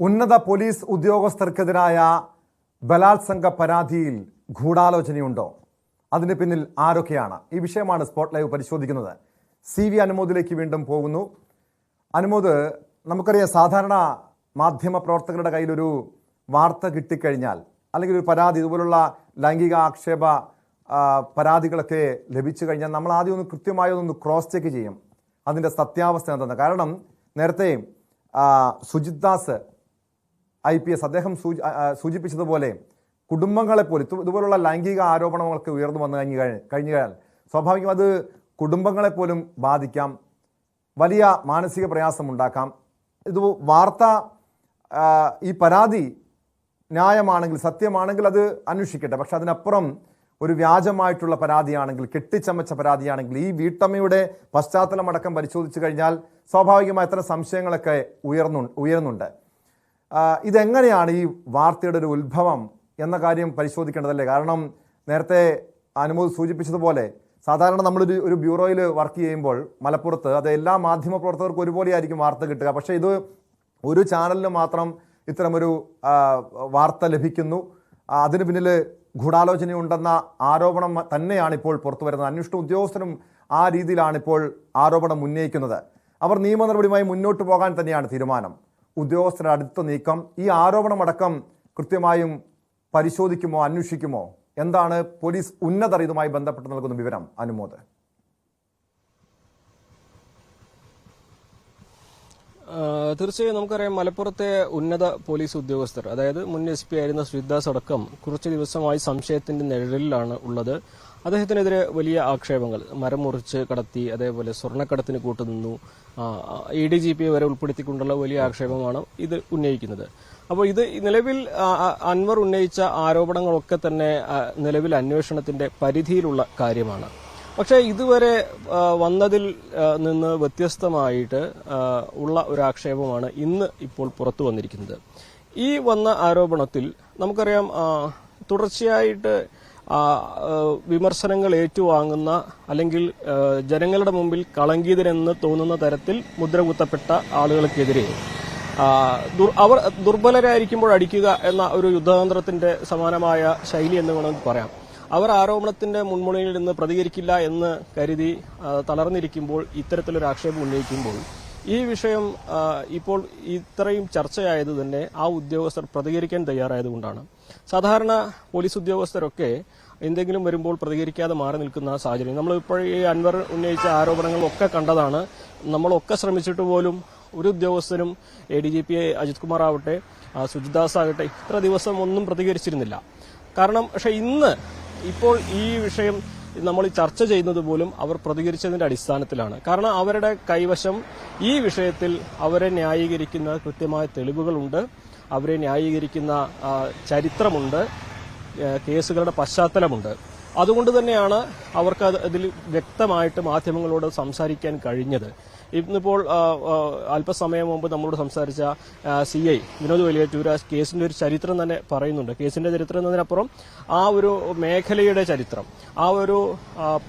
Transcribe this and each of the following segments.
ഉന്നത പോലീസ് ഉദ്യോഗസ്ഥർക്കെതിരായ ബലാത്സംഗ പരാതിയിൽ ഗൂഢാലോചനയുണ്ടോ? അതിന് പിന്നിൽ ആരൊക്കെയാണ്? ഈ വിഷയമാണ് സ്പോട്ട് ലൈവ് പരിശോധിക്കുന്നത്. സി വി അനുമോദിലേക്ക് വീണ്ടും പോകുന്നു. അനുമോദ് നമുക്കറിയാം സാധാരണ മാധ്യമ പ്രവർത്തകരുടെ കയ്യിലൊരു വാർത്ത കിട്ടിക്കഴിഞ്ഞാൽ അല്ലെങ്കിൽ ഒരു പരാതി ഇതുപോലുള്ള ലൈംഗിക ആക്ഷേപ പരാതികളൊക്കെ ലഭിച്ചു കഴിഞ്ഞാൽ നമ്മൾ ആദ്യം ഒന്ന് കൃത്യമായി ഒന്ന് ക്രോസ് ചെക്ക് ചെയ്യും. അതിന്റെ സത്യാവസ്ഥ എന്താണ് കാരണം നേരത്തെ Sujith Das I P S അദ്ദേഹം സൂചി- സൂചിപ്പിച്ചതുപോലെ കുടുംബങ്ങളെ പോലെ ഇതുപോലുള്ള ലൈംഗിക ആരോപണങ്ങളൊക്കെ ഉയർന്നു വന്നു കഴിഞ്ഞു കഴി- കഴിഞ്ഞു കഴിഞ്ഞാൽ സ്വാഭാവികം അത് കുടുംബങ്ങളെ പോലും ബാധിക്കാം. വലിയ മാനസിക പ്രയാസം ഉണ്ടാക്കാം ഇത് വാർത്ത ഈ പരാതി ന്യായമാണെങ്കിൽ സത്യമാണെങ്കിൽ അത് അന്വേഷിക്കട്ടെ. പക്ഷെ അതിനപ്പുറം ഒരു വ്യാജമായിട്ടുള്ള പരാതിയാണെങ്കിൽ കെട്ടിച്ചമച്ച പരാതിയാണെങ്കിൽ ഈ വീട്ടമ്മയുടെ പശ്ചാത്തലമടക്കം പരിശോധിച്ചു കഴിഞ്ഞാൽ സ്വാഭാവികമായ എത്ര സംശയങ്ങളൊക്കെ ഉയർന്നു ഉയരുന്നുണ്ട്. ഇതെങ്ങനെയാണ് ഈ വാർത്തയുടെ ഒരു ഉത്ഭവം എന്ന കാര്യം പരിശോധിക്കേണ്ടതല്ലേ? കാരണം നേരത്തെ അനുമോദ് സൂചിപ്പിച്ചതുപോലെ സാധാരണ നമ്മളൊരു ഒരു ബ്യൂറോയിൽ വർക്ക് ചെയ്യുമ്പോൾ മലപ്പുറത്ത് അത് എല്ലാ മാധ്യമ പ്രവർത്തകർക്കും ഒരുപോലെ ആയിരിക്കും വാർത്ത കിട്ടുക. പക്ഷേ ഇത് ഒരു ചാനലിന് മാത്രം ഇത്തരമൊരു വാർത്ത ലഭിക്കുന്നു. അതിന് പിന്നിൽ ഗൂഢാലോചനയുണ്ടെന്ന ആരോപണം തന്നെയാണ് ഇപ്പോൾ പുറത്തു വരുന്നത്. അന്വേഷണ ഉദ്യോഗസ്ഥരും ആ രീതിയിലാണ് ഇപ്പോൾ ആരോപണം ഉന്നയിക്കുന്നത്. അവർ നിയമ നടപടിയുമായി മുന്നോട്ട് പോകാൻ തന്നെയാണ് തീരുമാനം. ഉദ്യോഗസ്ഥരുടെ അടുത്ത നീക്കം ഈ ആരോപണമടക്കം കൃത്യമായും പരിശോധിക്കുമോ അന്വേഷിക്കുമോ? എന്താണ് പോലീസ് ഉന്നതർ ഇതുമായി ബന്ധപ്പെട്ട് നൽകുന്ന വിവരം അനുമോദ്? തീർച്ചയായും നമുക്കറിയാം മലപ്പുറത്തെ ഉന്നത പോലീസ് ഉദ്യോഗസ്ഥർ അതായത് മുൻ എസ് പി ആയിരുന്ന ശ്രീദാസ് അടക്കം കുറച്ച് ദിവസമായി സംശയത്തിന്റെ നിഴലിലാണ് ഉള്ളത്. അദ്ദേഹത്തിനെതിരെ വലിയ ആക്ഷേപങ്ങൾ. മരം മുറിച്ച് കടത്തി അതേപോലെ സ്വർണക്കടത്തിന് കൂട്ടുനിന്നു. ഇ ഡി ജി പി വരെ ഉൾപ്പെടുത്തിക്കൊണ്ടുള്ള വലിയ ആക്ഷേപമാണ് ഇത് ഉന്നയിക്കുന്നത്. അപ്പോൾ ഇത് നിലവിൽ അൻവർ ഉന്നയിച്ച ആരോപണങ്ങളൊക്കെ തന്നെ നിലവിൽ അന്വേഷണത്തിന്റെ പരിധിയിലുള്ള കാര്യമാണ്. പക്ഷേ ഇതുവരെ വന്നതിൽ നിന്ന് വ്യത്യസ്തമായിട്ട് ഉള്ള ഒരു ആക്ഷേപമാണ് ഇന്ന് ഇപ്പോൾ പുറത്തു വന്നിരിക്കുന്നത്. ഈ വന്ന ആരോപണത്തിൽ നമുക്കറിയാം തുടർച്ചയായിട്ട് വിമർശനങ്ങൾ ഏറ്റുവാങ്ങുന്ന അല്ലെങ്കിൽ ജനങ്ങളുടെ മുമ്പിൽ കളങ്കിതരെന്ന് തോന്നുന്ന തരത്തിൽ മുദ്ര കുത്തപ്പെട്ട ആളുകൾക്കെതിരെ. അവർ ദുർബലരായിരിക്കുമ്പോൾ അടിക്കുക എന്ന ഒരു യുദ്ധതന്ത്രത്തിന്റെ സമാനമായ ശൈലി എന്ന് വേണമെങ്കിൽ പറയാം. അവർ ആരോപണത്തിന്റെ മുൻമുണിയിൽ നിന്ന് പ്രതികരിക്കില്ല എന്ന് കരുതി തളർന്നിരിക്കുമ്പോൾ ഇത്തരത്തിലൊരു ആക്ഷേപം ഉന്നയിക്കുമ്പോൾ ഈ വിഷയം ഇപ്പോൾ ഇത്രയും ചർച്ചയായത് തന്നെ ആ ഉദ്യോഗസ്ഥർ പ്രതികരിക്കാൻ തയ്യാറായതുകൊണ്ടാണ്. സാധാരണ പോലീസ് ഉദ്യോഗസ്ഥരൊക്കെ എന്തെങ്കിലും വരുമ്പോൾ പ്രതികരിക്കാതെ മാറി നിൽക്കുന്ന സാഹചര്യം. നമ്മൾ ഇപ്പോൾ ഈ അൻവർ ഉന്നയിച്ച ആരോപണങ്ങളൊക്കെ കണ്ടതാണ്. നമ്മളൊക്കെ ശ്രമിച്ചിട്ട് പോലും ഒരു ഉദ്യോഗസ്ഥനും A D G P Ajith Kumar ആവട്ടെ സുജിദാസ് ആകട്ടെ ഇത്ര ദിവസം ഒന്നും പ്രതികരിച്ചിരുന്നില്ല. കാരണം പക്ഷെ ഇന്ന് ഇപ്പോൾ ഈ വിഷയം നമ്മൾ ചർച്ച ചെയ്യുന്നത് പോലും അവർ പ്രതികരിച്ചതിന്റെ അടിസ്ഥാനത്തിലാണ്. കാരണം അവരുടെ കൈവശം ഈ വിഷയത്തിൽ അവരെ ന്യായീകരിക്കുന്ന കൃത്യമായ തെളിവുകളുണ്ട്. അവരെ ന്യായീകരിക്കുന്ന ചരിത്രമുണ്ട്. കേസുകളുടെ പശ്ചാത്തലമുണ്ട്. അതുകൊണ്ട് തന്നെയാണ് അവർക്ക് അത് അതിൽ വ്യക്തമായിട്ട് മാധ്യമങ്ങളോട് സംസാരിക്കാൻ കഴിഞ്ഞത്. ഇന്നിപ്പോൾ അല്പസമയം മുമ്പ് നമ്മളോട് സംസാരിച്ച സി ഐ വിനോദ് വലിയറ്റൂർ ആ കേസിന്റെ ഒരു ചരിത്രം തന്നെ പറയുന്നുണ്ട്. കേസിന്റെ ചരിത്രം എന്നതിനപ്പുറം ആ ഒരു മേഖലയുടെ ചരിത്രം ആ ഒരു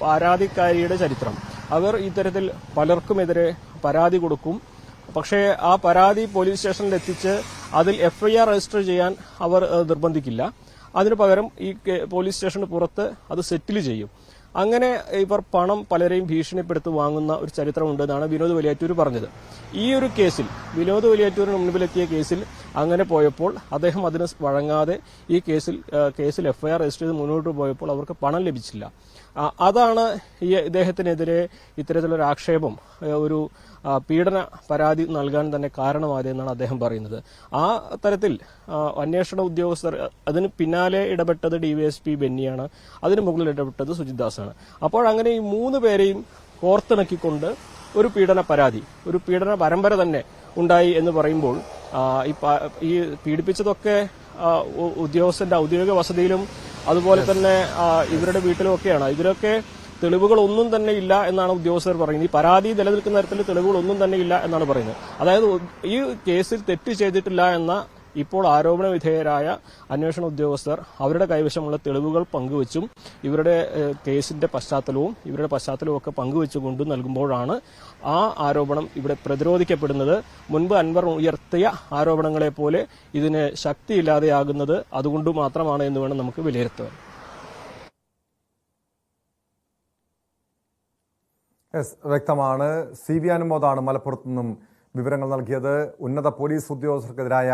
പരാതിക്കാരിയുടെ ചരിത്രം അവർ ഇത്തരത്തിൽ പലർക്കുമെതിരെ പരാതി കൊടുക്കും. പക്ഷേ ആ പരാതി പോലീസ് സ്റ്റേഷനിൽ എത്തിച്ച് അതിൽ എഫ്ഐആർ രജിസ്റ്റർ ചെയ്യാൻ അവർ നിർബന്ധിക്കില്ല. അതിനു പകരം ഈ പോലീസ് സ്റ്റേഷന് പുറത്ത് അത് സെറ്റിൽ ചെയ്യും. അങ്ങനെ ഇവർ പണം പലരെയും ഭീഷണിപ്പെടുത്തി വാങ്ങുന്ന ഒരു ചരിത്രമുണ്ടെന്നാണ് വിനോദ് വലിയാറ്റൂർ പറഞ്ഞത്. ഈ ഒരു കേസിൽ വിനോദ് വലിയാറ്റൂരിന് മുൻപിലെത്തിയ കേസിൽ അങ്ങനെ പോയപ്പോൾ അദ്ദേഹം അതിന് വഴങ്ങാതെ ഈ കേസിൽ കേസിൽ എഫ്ഐആർ രജിസ്റ്റർ ചെയ്ത് മുന്നോട്ട് പോയപ്പോൾ അവർക്ക് പണം ലഭിച്ചില്ല. അതാണ് ഈ ഇദ്ദേഹത്തിനെതിരെ ഇത്തരത്തിലൊരു ആക്ഷേപം ഒരു പീഡന പരാതി നൽകാൻ തന്നെ കാരണമായതെന്നാണ് അദ്ദേഹം പറയുന്നത്. ആ തരത്തിൽ അന്വേഷണ ഉദ്യോഗസ്ഥർ അതിന് പിന്നാലെ ഇടപെട്ടത് ഡിവൈഎസ്പി ബെന്നിയാണ് അതിന് മുകളിൽ ഇടപെട്ടത് സുജിത് ദാസാണ് അപ്പോൾ അങ്ങനെ ഈ മൂന്ന് പേരെയും കോർത്തിണക്കിക്കൊണ്ട് ഒരു പീഡന പരാതി ഒരു പീഡന പരമ്പര തന്നെ ഉണ്ടായി എന്ന് പറയുമ്പോൾ ഈ ഈ പീഡിപ്പിച്ചതൊക്കെ ഉദ്യോഗസ്ഥന്റെ ഔദ്യോഗിക വസതിയിലും അതുപോലെ തന്നെ ഇവരുടെ വീട്ടിലും ഒക്കെയാണ് ഇതിലൊക്കെ തെളിവുകളൊന്നും തന്നെ ഇല്ല എന്നാണ് ഉദ്യോഗസ്ഥർ പറയുന്നത്. ഈ പരാതി നിലനിൽക്കുന്ന തരത്തിൽ തെളിവുകളൊന്നും തന്നെ ഇല്ല എന്നാണ് പറയുന്നത്. അതായത് ഈ കേസിൽ തെറ്റ് ചെയ്തിട്ടില്ല എന്ന ഇപ്പോൾ ആരോപണ വിധേയരായ അന്വേഷണ ഉദ്യോഗസ്ഥർ അവരുടെ കൈവശമുള്ള തെളിവുകൾ പങ്കുവച്ചും ഇവരുടെ കേസിന്റെ പശ്ചാത്തലവും ഇവരുടെ പശ്ചാത്തലവും ഒക്കെ പങ്കുവെച്ചുകൊണ്ട് നൽകുമ്പോഴാണ് ആ ആരോപണം ഇവിടെ പ്രതിരോധിക്കപ്പെടുന്നത്. മുൻപ് അൻവർ ഉയർത്തിയ ആരോപണങ്ങളെ പോലെ ഇതിന് ശക്തിയില്ലാതെയാകുന്നത് അതുകൊണ്ട് മാത്രമാണ് എന്ന് വേണം നമുക്ക് വിലയിരുത്തുവാൻ എസ് വ്യക്തമാണ്. സി വി അനുമോദാണ് മലപ്പുറത്ത് നിന്നും വിവരങ്ങൾ നൽകിയത്. ഉന്നത പോലീസ് ഉദ്യോഗസ്ഥർക്കെതിരായ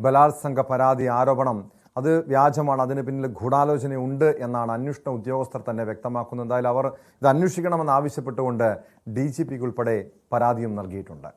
ബലാത്സംഗ പരാതി ആരോപണം. അത് വ്യാജമാണ്. അതിന് പിന്നിൽ ഗൂഢാലോചനയുണ്ട് എന്നാണ് അന്വേഷണ ഉദ്യോഗസ്ഥർ തന്നെ വ്യക്തമാക്കുന്നത്. എന്തായാലും അവർ ഇത് അന്വേഷിക്കണമെന്ന് ആവശ്യപ്പെട്ടുകൊണ്ട് ഡി ജി പിക്ക് ഉൾപ്പെടെ പരാതിയും നൽകിയിട്ടുണ്ട്.